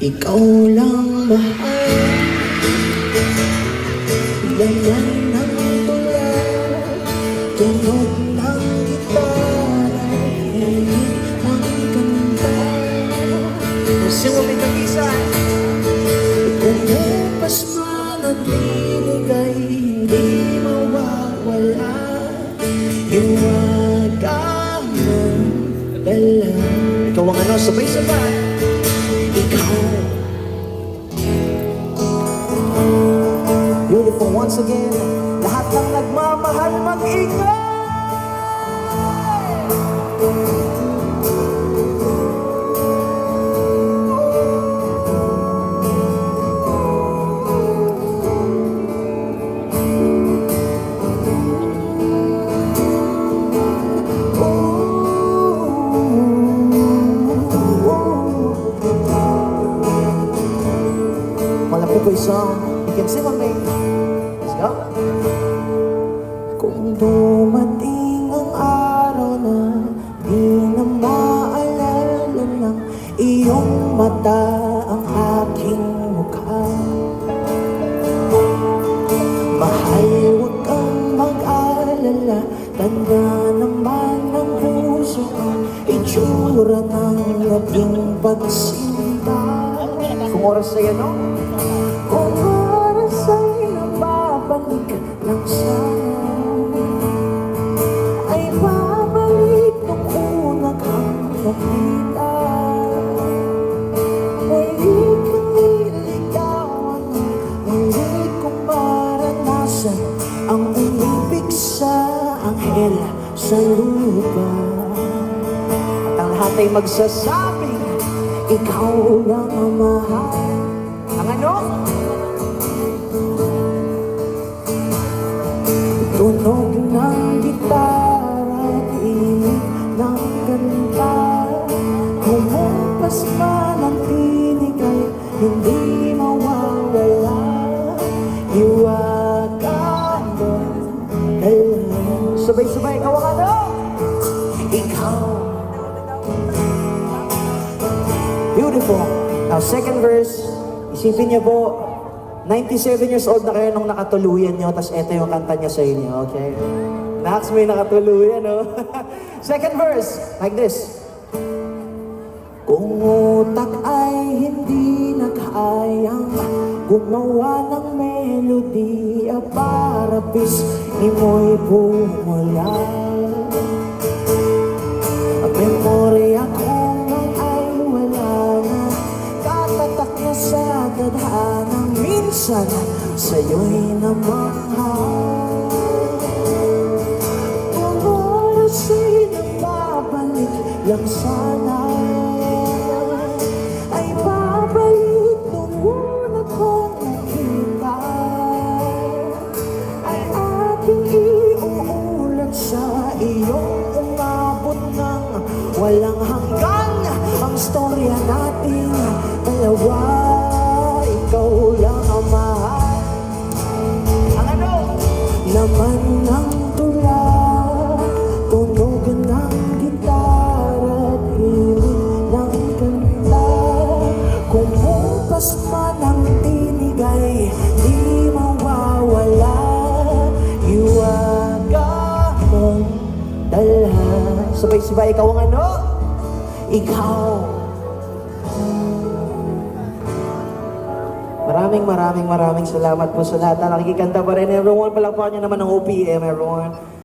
Ikaw lang mahal. Laman ng tula Tunog ng gitara. Hilig ng kanta Sing mo may kagisa Kung upas man at lilig ay hindi mawawala. Iwaga ng dala Ikaw ang ano, sabay-sabay Beautiful once again. Lahat ng nagmamahal mag-ingay Ko song. You can sing with me. Let's go. Kung dumating ang araw na di na maalala ng iyong mata ang aking mukha Mahal, huwag kang mag-alala Tanda naman ng puso ang itsura ng labing pagsinta Kung oras sa'yo, no? Kung oras ay nababalik lang sana Ay babalik nung una kang nakita Muli kang niligawan Muli kong maranasan Ang umibig sa anghel sa lupa At ang lahat ay magsasabing Ikaw lang ang mahal. Ang ano? Tunog ng gitara Inig ng kanta. Humumpas man ang tinig ay Hindi mawawala. Iwaga mo. Sabay-sabay ikaw ang ano? Ikaw Beautiful. Now, second verse, isipin niyo po, 97 years old na kayo nung nakatuluyan niyo, tapos eto yung kanta niya sa inyo, okay? Nax, may nakatuluyan, no? second verse, like this. Kung utak ay hindi na kayang gumawa ng melodiya para bis imo'y pumula. Minsan Sa'yo'y namahal Kung oras ay nagbabalik lang sana. Ay babalik nung una kong nakita. Ay aking iuulat sa iyong umabot ng walang hanggan. Ang storya natin Sabay-sabay ikaw ang ano? Ikaw Maraming maraming maraming salamat po sa lahat na nakikikanta pa rin everyone. Palakpakan niyo naman ng OPM everyone.